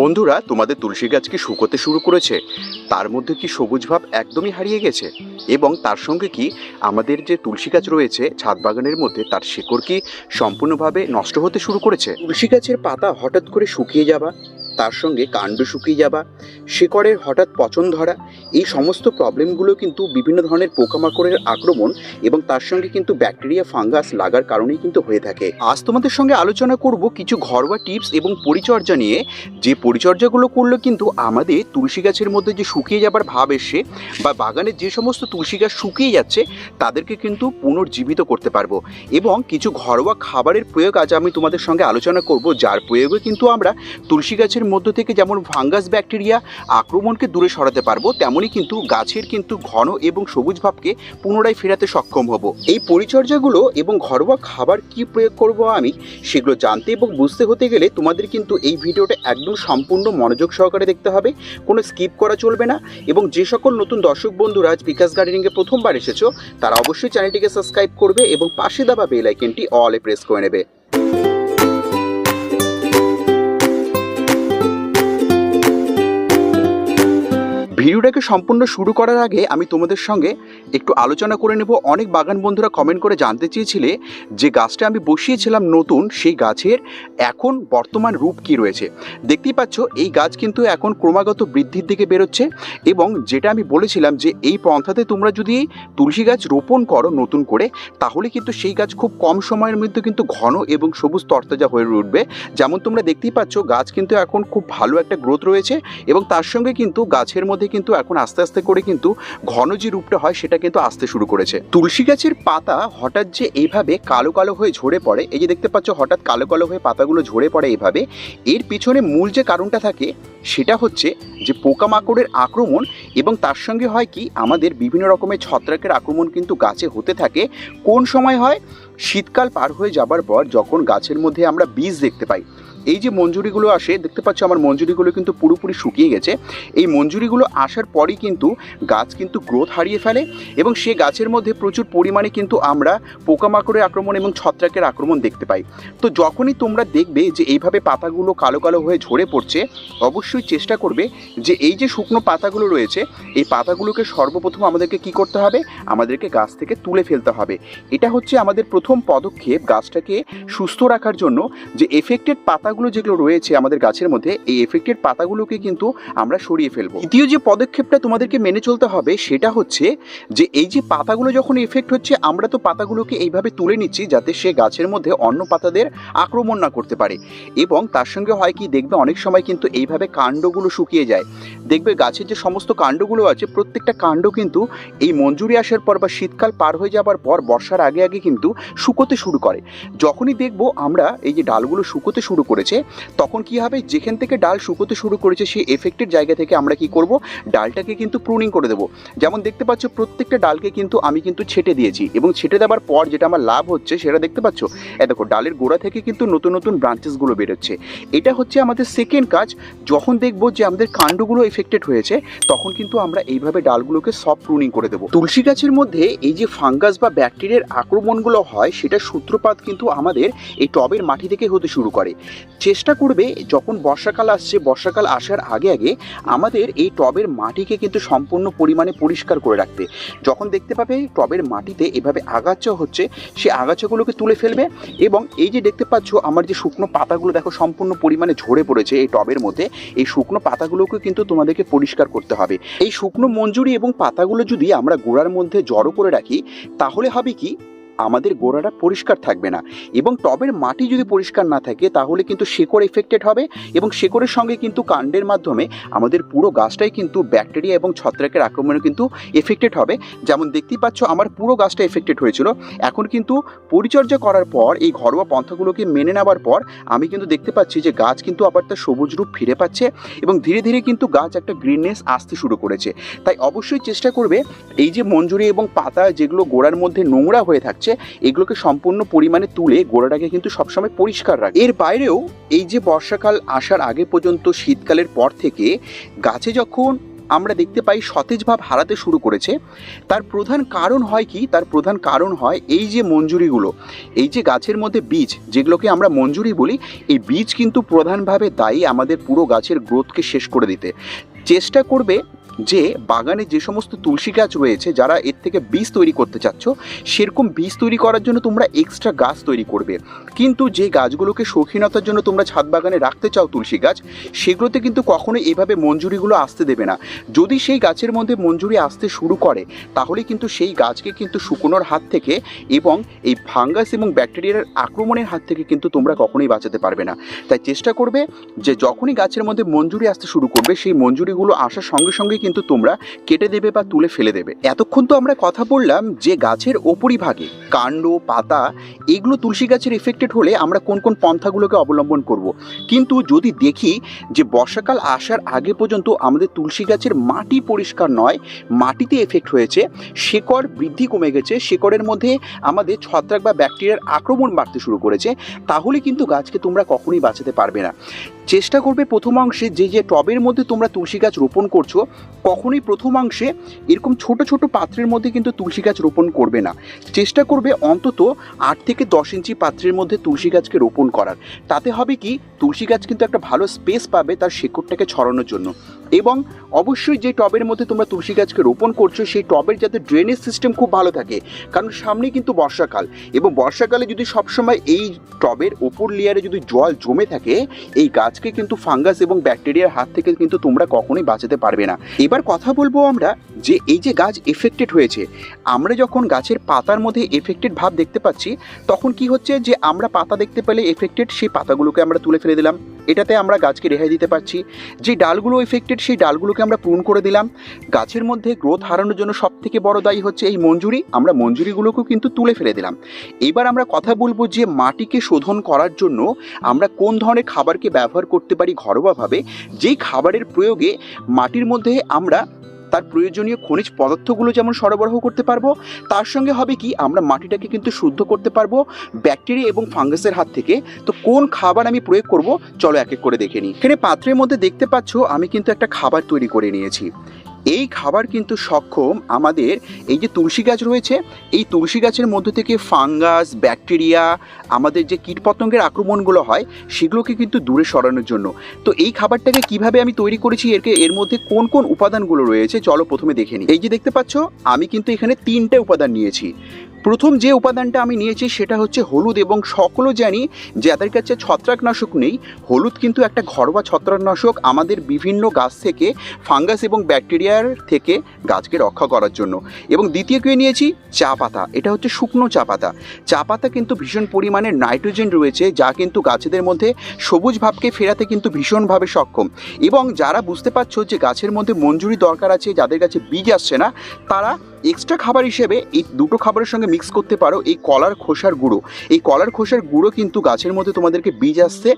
বন্ধুরা, তোমাদের তুলসী গাছ কি শুকোতে শুরু করেছে? তার মধ্যে কি সবুজ ভাব একদমই হারিয়ে গেছে? এবং তার সঙ্গে কি আমাদের যে তুলসী গাছ রয়েছে, ছাদ বাগানের মধ্যে তার শিকড় কি সম্পূর্ণভাবে নষ্ট হতে শুরু করেছে? তুলসী গাছের পাতা হঠাৎ করে শুকিয়ে যাবা তার সঙ্গে কাণ্ড শুকিয়ে যাবা। শেকড়ের হঠাৎ পচন ধরা, এই সমস্ত প্রবলেমগুলো কিন্তু বিভিন্ন ধরনের পোকামাকড়ের আক্রমণ এবং তার সঙ্গে কিন্তু ব্যাকটেরিয়া, ফাঙ্গাস লাগার কারণেই কিন্তু হয়ে থাকে। আজ তোমাদের সঙ্গে আলোচনা করব কিছু ঘরোয়া টিপস এবং পরিচর্যা নিয়ে। যে পরিচর্যাগুলো করলে কিন্তু আমাদের তুলসী গাছের মধ্যে যে শুকিয়ে যাবার ভাব এসে বা বাগানের যে সমস্ত তুলসী গাছ শুকিয়ে যাচ্ছে, তাদেরকে কিন্তু পুনর্জীবিত করতে পারব। এবং কিছু ঘরোয়া খাবারের প্রয়োগ আজ আমি তোমাদের সঙ্গে আলোচনা করব, যার প্রয়োগে কিন্তু আমরা তুলসী গাছের মধ্য থেকে যেমন ফাঙ্গাস ব্যাকটেরিয়া আক্রমণকে দূরে সরাতে পারব তেমনই কিন্তু গাছের কিন্তু ঘন এবং সবুজ ভাবকে পুনরায় ফেরাতে সক্ষম হব। এই পরিচর্যাগুলো এবং ঘরোয়া খাবার কি প্রয়োগ করব আমি, সেগুলো জানতে এবং বুঝতে হতে গেলে তোমাদের কিন্তু এই ভিডিওটা একদম সম্পূর্ণ মনোযোগ সহকারে দেখতে হবে, কোনো স্কিপ করা চলবে না এবং যে সকল নতুন দর্শক বন্ধুরা আজ বিকাশ গার্ডেনিংয়ে প্রথমবার এসেছ, তারা অবশ্যই চ্যানেলটিকে সাবস্ক্রাইব করবে এবং পাশে দেওয়া বেল আইকনটি অলে প্রেস করে নেবে। ভিডিওটাকে সম্পূর্ণ শুরু করার আগে আমি তোমাদের সঙ্গে একটু আলোচনা করে নেব। অনেক বাগান বন্ধুরা কমেন্ট করে জানতে চেয়েছিলে যে গাছটা আমি বসিয়েছিলাম নতুন, সেই গাছের এখন বর্তমান রূপ কি রয়েছে। দেখতেই পাচ্ছ, এই গাছ কিন্তু এখন ক্রমাগত বৃদ্ধির দিকে বেরোচ্ছে এবং যেটা আমি বলেছিলাম যে এই পন্থাতে তোমরা যদি তুলসী গাছ রোপণ করো নতুন করে, তাহলে কিন্তু সেই গাছ খুব কম সময়ের মধ্যে কিন্তু ঘন এবং সবুজ তরতাজা হয়ে উঠবে। যেমন তোমরা দেখতেই পাচ্ছ, গাছ কিন্তু এখন খুব ভালো একটা গ্রোথ রয়েছে এবং তার সঙ্গে কিন্তু গাছের মধ্যে কিন্তু এখন আস্তে আস্তে করে কিন্তু ঘন যে রূপটা হয়, সেটা কিন্তু আসতে শুরু করেছে। তুলসী গাছের পাতা হঠাৎ যে এইভাবে কালো কালো হয়ে ঝরে পড়ে, এই যে দেখতে পাচ্ছ হঠাৎ কালো কালো হয়ে পাতাগুলো ঝরে পড়ে এইভাবে এর পিছনে মূল যে কারণটা থাকে, সেটা হচ্ছে যে পোকামাকড়ের আক্রমণ এবং তার সঙ্গে হয় কি, আমাদের বিভিন্ন রকমের ছত্রাকের আক্রমণ কিন্তু গাছে হতে থাকে। কোন সময় হয়? শীতকাল পার হয়ে যাবার পর যখন গাছের মধ্যে আমরা বীজ দেখতে পাই। এই যে মঞ্জুরিগুলো আসে, দেখতে পাচ্ছ আমার মঞ্জুরিগুলো কিন্তু পুরোপুরি শুকিয়ে গেছে। এই মঞ্জুরিগুলো আসার পরই কিন্তু গাছ কিন্তু গ্রোথ হারিয়ে ফেলে এবং সে গাছের মধ্যে প্রচুর পরিমাণে কিন্তু আমরা পোকামাকড়ের আক্রমণ এবং ছত্রাকের আক্রমণ দেখতে পাই। তো যখনই তোমরা দেখবে যে এইভাবে পাতাগুলো কালো কালো হয়ে ঝরে পড়ছে, অবশ্যই চেষ্টা করবে যে এই যে শুকনো পাতাগুলো রয়েছে, এই পাতাগুলোকে সর্বপ্রথম আমাদেরকে কি করতে হবে? আমাদেরকে গাছ থেকে তুলে ফেলতে হবে। এটা হচ্ছে আমাদের প্রথম পদক্ষেপ গাছটাকে সুস্থ রাখার জন্য যে এফেক্টেড পাতাগুলো যেগুলো রয়েছে আমাদের গাছের মধ্যে, এই এফেক্টেড পাতাগুলোকে কিন্তু আমরা সরিয়ে ফেলব। দ্বিতীয় যে পদক্ষেপটা তোমাদেরকে মেনে চলতে হবে সেটা হচ্ছে যে এই যে পাতাগুলো যখন এফেক্ট হচ্ছে, আমরা তো পাতাগুলোকে এইভাবে তুলে নিচ্ছি যাতে সে গাছের মধ্যে অন্য পাতাদের আক্রমণ না করতে পারে। এবং তার সঙ্গে হয় কি, দেখবে অনেক সময় কিন্তু এইভাবে কাণ্ডগুলো শুকিয়ে যায়। দেখবে গাছের যে সমস্ত কাণ্ডগুলো আছে, প্রত্যেকটা কাণ্ড কিন্তু এই মঞ্জুরি আসার পর বা শীতকাল পার হয়ে যাবার পর, বর্ষার আগে আগে কিন্তু শুকোতে শুরু করে। যখনই দেখব আমরা এই যে ডালগুলো শুকোতে শুরু করেছে, তখন কি হবে? যেখান থেকে ডাল শুকোতে শুরু করেছে, সেই এফেক্টেড জায়গা থেকে আমরা কি করব? ডালটাকে কিন্তু প্রুনিং করে দেবো। যেমন দেখতে পাচ্ছ, প্রত্যেকটা ডালকে কিন্তু আমি কিন্তু ছেটে দিয়েছি এবং ছেটে দেওয়ার পর যেটা আমার লাভ হচ্ছে, সেটা দেখতে পাচ্ছ? এ দেখো, ডালের গোড়া থেকে কিন্তু নতুন নতুন ব্রাঞ্চেসগুলো বেরোচ্ছে। এটা হচ্ছে আমাদের সেকেন্ড কাজ। যখন দেখব যে আমাদের কাণ্ডগুলো এফেক্টেড হয়েছে, তখন কিন্তু আমরা এইভাবে ডালগুলোকে সব প্রুনিং করে দেবো। তুলসী গাছের মধ্যে এই যে ফাঙ্গাস বা ব্যাকটেরিয়ার আক্রমণগুলো হয় সেটা সূত্রপাত কিন্তু আমাদের এই টবের মাটি থেকে হতে শুরু করে। চেষ্টা করবে, যখন বর্ষাকাল আসছে, বর্ষাকাল আসার আগে আগে আমাদের এই টবের মাটিকে কিন্তু সম্পূর্ণ পরিমাণে পরিষ্কার করে রাখতে। যখন দেখতে পাবে টবের মাটিতে এভাবে আগাছা হচ্ছে, সে আগাছাগুলোকে তুলে ফেলবে এবং এই যে দেখতে পাচ্ছ, আমার যে শুকনো পাতাগুলো দেখো সম্পূর্ণ পরিমাণে ঝরে পড়েছে এই টবের মধ্যে, এই শুকনো পাতাগুলোকে কিন্তু তোমাদেরকে পরিষ্কার করতে হবে। এই শুকনো মঞ্জুরি এবং পাতাগুলো যদি আমরা গোড়ার মধ্যে জড়ো করে রাখি, তাহলে হবে কি? আমাদের গোড়াটা পরিষ্কার থাকবে না এবং টবের মাটি যদি পরিষ্কার না থাকে তাহলে কিন্তু শেকড় এফেক্টেড হবে এবং শেকড়ের সঙ্গে কিন্তু কাণ্ডের মাধ্যমে আমাদের পুরো গাছটাই কিন্তু ব্যাকটেরিয়া এবং ছত্রাকের আক্রমণে কিন্তু এফেক্টেড হবে। যেমন দেখতেই পাচ্ছ, আমার পুরো গাছটা এফেক্টেড হয়েছিল। এখন কিন্তু পরিচর্যা করার পর, এই ঘরোয়া পন্থাগুলোকে মেনে নেওয়ার পর, আমি কিন্তু দেখতে পাচ্ছি যে গাছ কিন্তু আবার তার সবুজ রূপ ফিরে পাচ্ছে এবং ধীরে ধীরে কিন্তু গাছ একটা গ্রিননেস আসতে শুরু করেছে। তাই অবশ্যই চেষ্টা করবে, এই যে মঞ্জুরি এবং পাতা যেগুলো গোড়ার মধ্যে নোংরা হয়ে থাকছে এগুলোকে সম্পূর্ণ পরিমাণে তুলে গোড়াটাকে কিন্তু সবসময় পরিষ্কার রাখে। এর বাইরেও এই যে বর্ষাকাল আসার আগে পর্যন্ত শীতকালের পর থেকে গাছে যখন আমরা দেখতে পাই সতেজ ভাব হারাতে শুরু করেছে, তার প্রধান কারণ হয় কি? তার প্রধান কারণ হয় এই যে মঞ্জুরিগুলো, এই যে গাছের মধ্যে বীজ, যেগুলোকে আমরা মঞ্জুরি বলি, এই বীজ কিন্তু প্রধানভাবে দায়ী আমাদের পুরো গাছের গ্রোথকে শেষ করে দিতে। চেষ্টা করবে যে বাগানে যে সমস্ত তুলসী গাছ রয়েছে, যারা এর থেকে বীজ তৈরি করতে চাচ্ছ, সেরকম বীজ তৈরি করার জন্য তোমরা এক্সট্রা গাছ তৈরি করবে। কিন্তু যে গাছগুলোকে শৌখিনতার জন্য তোমরা ছাদ বাগানে রাখতে চাও তুলসী গাছ, সেগুলোতে কিন্তু কখনো এভাবে মঞ্জুরিগুলো আসতে দেবে না। যদি সেই গাছের মধ্যে মঞ্জুরি আসতে শুরু করে, তাহলে কিন্তু সেই গাছকে কিন্তু শুকনোর হাত থেকে এবং এই ফাঙ্গাস এবং ব্যাকটেরিয়ার আক্রমণের হাত থেকে কিন্তু তোমরা কখনোই বাঁচাতে পারবে না। তাই চেষ্টা করবে যে যখনই গাছের মধ্যে মঞ্জুরি আসতে শুরু করবে, সেই মঞ্জুরিগুলো আসার সঙ্গে সঙ্গে কিন্তু তোমরা কেটে দেবে বা তুলে ফেলে দেবে এতক্ষণ তো আমরা কথা বললাম যে গাছের ওপরিভাগে কাণ্ড, পাতা, এগুলো তুলসী গাছের এফেক্টেড হলে আমরা কোন কোন পন্থাগুলোকে অবলম্বন করব। কিন্তু যদি দেখি যে বর্ষাকাল আসার আগে পর্যন্ত আমাদের তুলসী গাছের মাটি পরিষ্কার নয়, মাটিতে এফেক্ট হয়েছে, শেকড় বৃদ্ধি কমে গেছে, শেকড়ের মধ্যে আমাদের ছত্রাক বা ব্যাকটেরিয়ার আক্রমণ বাড়তে শুরু করেছে, তাহলে কিন্তু গাছকে তোমরা কখনোই বাঁচাতে পারবে না চেষ্টা করবে প্রথমাংশে যে যে টবের মধ্যে তোমরা তুলসী গাছ রোপণ করছ কখনোই প্রথমাংশে এরকম ছোট ছোট পাত্রের মধ্যে কিন্তু তুলসী গাছ রোপণ করবে না। চেষ্টা করবে অন্তত আট থেকে দশ ইঞ্চি পাত্রের মধ্যে তুলসী গাছকে রোপণ করার। তাতে হবে কি, তুলসী গাছ কিন্তু একটা ভালো স্পেস পাবে তার শেকড়টাকে ছড়ানোর জন্য। এবং অবশ্যই যে টবের মধ্যে তোমরা তুলসী গাছকে রোপণ করছ, সেই টবের যাতে ড্রেনেজ সিস্টেম খুব ভালো থাকে। কারণ সামনে কিন্তু বর্ষাকাল। এবং বর্ষাকালে যদি সবসময় এই টবের ওপর লেয়ারে যদি জল জমে থাকে, এই গাছকে কিন্তু ফাঙ্গাস এবং ব্যাকটেরিয়ার হাত থেকে কিন্তু তোমরা কখনোই বাঁচাতে পারবে না। এবার কথা বলব আমরা যে এই যে গাছ এফেক্টেড হয়েছে, আমরা যখন গাছের পাতার মধ্যে এফেক্টেড ভাব দেখতে পাচ্ছি, তখন কি হচ্ছে যে আমরা পাতা দেখতে পেলে এফেক্টেড সেই পাতাগুলোকে আমরা তুলে ফেলে দিলাম। এটাতে আমরা গাছকে রেহাই দিতে পারছি। যে ডালগুলো এফেক্টেড সেই ডালগুলোকে আমরা পূরণ করে দিলাম। গাছের মধ্যে গ্রোথ হারানোর জন্য সব থেকে বড় দায়ী হচ্ছে এই মঞ্জুরি। আমরা মঞ্জুরিগুলোকেও কিন্তু তুলে ফেলে দিলাম। এবার আমরা কথা বলব যে মাটিকে শোধন করার জন্য আমরা কোন ধরনের খাবারকে ব্যবহার করতে পারি ঘরোয়াভাবে। যেই খাবারের প্রয়োগে মাটির মধ্যে আমরা তার প্রয়োজনীয় খনিজ পদার্থগুলো যেমন সরবরাহ করতে পারব, তার সঙ্গে হবে কি আমরা মাটিটাকে কিন্তু শুদ্ধ করতে পারব, ব্যাকটেরিয়া এবং ফাঙ্গাসের হাত থেকে। তো কোন খাবার আমি প্রয়োগ করব? চলো এক এক করে দেখে নিই। এখানে পাত্রের মধ্যে দেখতে পাচ্ছ, আমি কিন্তু একটা খাবার তৈরি করে নিয়েছি। এই খাবার কিন্তু সক্ষম আমাদের এই যে তুলসী গাছ রয়েছে, এই তুলসী গাছের মধ্যে থেকে ফাঙ্গাস, ব্যাকটেরিয়া, আমাদের যে কীটপতঙ্গের আক্রমণগুলো হয়, সেগুলোকে কিন্তু দূরে সরানোর জন্য। তো এই খাবারটাকে কীভাবে আমি তৈরি করেছি, এরকে, এর মধ্যে কোন কোন উপাদানগুলো রয়েছে, চলো প্রথমে দেখে নিই। এই যে দেখতে পাচ্ছ, আমি কিন্তু এখানে তিনটে উপাদান নিয়েছি। প্রথম যে উপাদানটা আমি নিয়েছি সেটা হচ্ছে হলুদ এবং সকলও জানি যে যাদের কাছে ছত্রাকনাশক নেই, হলুদ কিন্তু একটা ঘরোয়া ছত্রাকনাশক আমাদের বিভিন্ন গাছ থেকে, ফাঙ্গাস এবং ব্যাকটেরিয়ার থেকে গাছকে রক্ষা করার জন্য। এবং দ্বিতীয় কে নিয়েছি? চা পাতা। এটা হচ্ছে শুকনো চা পাতা। চা পাতা কিন্তু ভীষণ পরিমাণে নাইট্রোজেন রয়েছে, যা কিন্তু গাছেদের মধ্যে সবুজ ভাবকে ফেরাতে কিন্তু ভীষণভাবে সক্ষম। এবং যারা বুঝতে পারছ যে গাছের মধ্যে মঞ্জুরি দরকার আছে, যাদের কাছে বীজ আসছে না, তারা এক্সট্রা খাবার হিসেবে এই দুটো খাবারের সঙ্গে মিক্স করতে পারো এই কলার খোসার গুঁড়ো। এই কলার খোসার গুঁড়ো কিন্তু গাছের মধ্যে তোমাদেরকে বীজ আসতে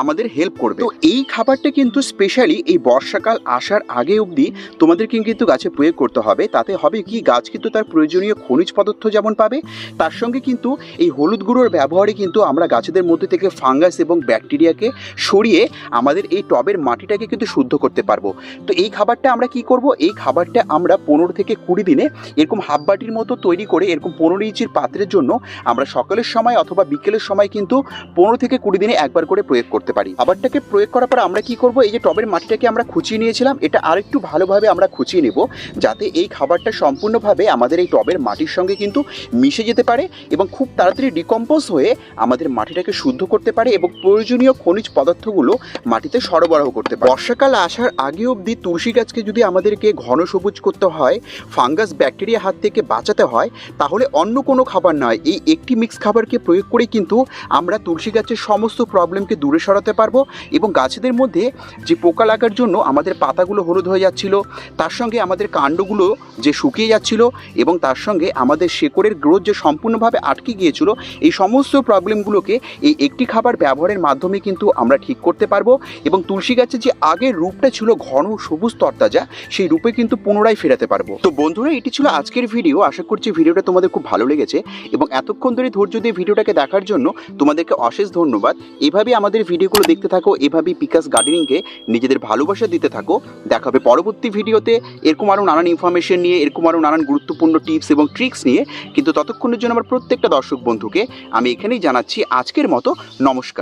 আমাদের হেল্প করবে। তো এই খাবারটা কিন্তু স্পেশালি এই বর্ষাকাল আসার আগে অবধি তোমাদেরকে কিন্তু গাছে প্রয়োগ করতে হবে। তাতে হবে কি, গাছ কিন্তু তার প্রয়োজনীয় খনিজ পদার্থ যেমন পাবে, তার সঙ্গে কিন্তু এই হলুদ গুঁড়োর ব্যবহারে কিন্তু আমরা গাছেদের মধ্যে থেকে ফাঙ্গাস এবং ব্যাকটেরিয়াকে সরিয়ে আমাদের এই টবের মাটিটাকে কিন্তু শুদ্ধ করতে পারব। তো এই খাবারটা আমরা কি করব? এই খাবারটা আমরা পনেরো থেকে কুড়ি দিনে এরকম হাফ বাটির মতো তৈরি করে এরকম পনেরো ইঞ্চির পাত্রের জন্য আমরা সকালের সময় অথবা বিকেলের সময় কিন্তু পনেরো থেকে কুড়ি দিনে একবার করে প্রয়োগ করতে পারি। খাবারটাকে প্রয়োগ করার পর আমরা কি করব? এই যে টবের মাটিটাকে আমরা খুঁচিয়ে নিয়েছিলাম, এটা আরেকটু ভালোভাবে আমরা খুঁচিয়ে নেব যাতে এই খাবারটা সম্পূর্ণভাবে আমাদের এই টবের মাটির সঙ্গে কিন্তু মিশে যেতে পারে এবং খুব তাড়াতাড়ি ডিকম্পোজ হয়ে আমাদের মাটিটাকে শুদ্ধ করতে পারে এবং প্রয়োজনীয় খনিজ পদার্থগুলো মাটিতে সরবরাহ করতে পারে। বর্ষাকাল আসার আগে অবধি তুলসী গাছকে যদি আমাদেরকে ঘন সবুজ করতে হয়, ফাঙ্গাস, ব্যাকটেরিয়া হাত থেকে বাঁচাতে হয়, তাহলে অন্য কোনো খাবার নয়। এই একটি মিক্স খাবারকে প্রয়োগ করে কিন্তু আমরা তুলসী গাছের সমস্ত প্রবলেমকে দূরে সরাতে পারব এবং গাছেদের মধ্যে যে পোকা লাগার জন্য আমাদের পাতাগুলো হলুদ হয়ে যাচ্ছিল, তার সঙ্গে আমাদের কাণ্ডগুলো যে শুকিয়ে যাচ্ছিল এবং তার সঙ্গে আমাদের শেকড়ের গ্রোথ যে সম্পূর্ণভাবে আটকে গিয়েছিল, এই সমস্ত প্রবলেমগুলোকে এই একটি খাবার ব্যবহারের মাধ্যমে কিন্তু আমরা ঠিক করতে পারব এবং তুলসী গাছের যে আগের রূপটা ছিল ঘন সবুজ তরতাজা, সেই রূপে কিন্তু পুনরায় ফেরাতে পারব। তো বন্ধুরা, এটি ছিল ছিল আজকের ভিডিও আশা করছি ভিডিওটা তোমাদের খুব ভালো লেগেছে এবং এতক্ষণ ধরে ধৈর্য দিয়ে ভিডিওটাকে দেখার জন্য তোমাদেরকে অশেষ ধন্যবাদ। এভাবেই আমাদের ভিডিওগুলো দেখতে থাকো, এভাবেই বিকাশ গার্ডেনিংকে নিজেদের ভালোবাসা দিতে থাকো। দেখা হবে পরবর্তী ভিডিওতে এরকম আরও নানান ইনফরমেশন নিয়ে, এরকম আরও নানান গুরুত্বপূর্ণ টিপস এবং ট্রিক্স নিয়ে। কিন্তু ততক্ষণের জন্য আমার প্রত্যেকটা দর্শক বন্ধুকে আমি এখানেই জানাচ্ছি আজকের মতো নমস্কার।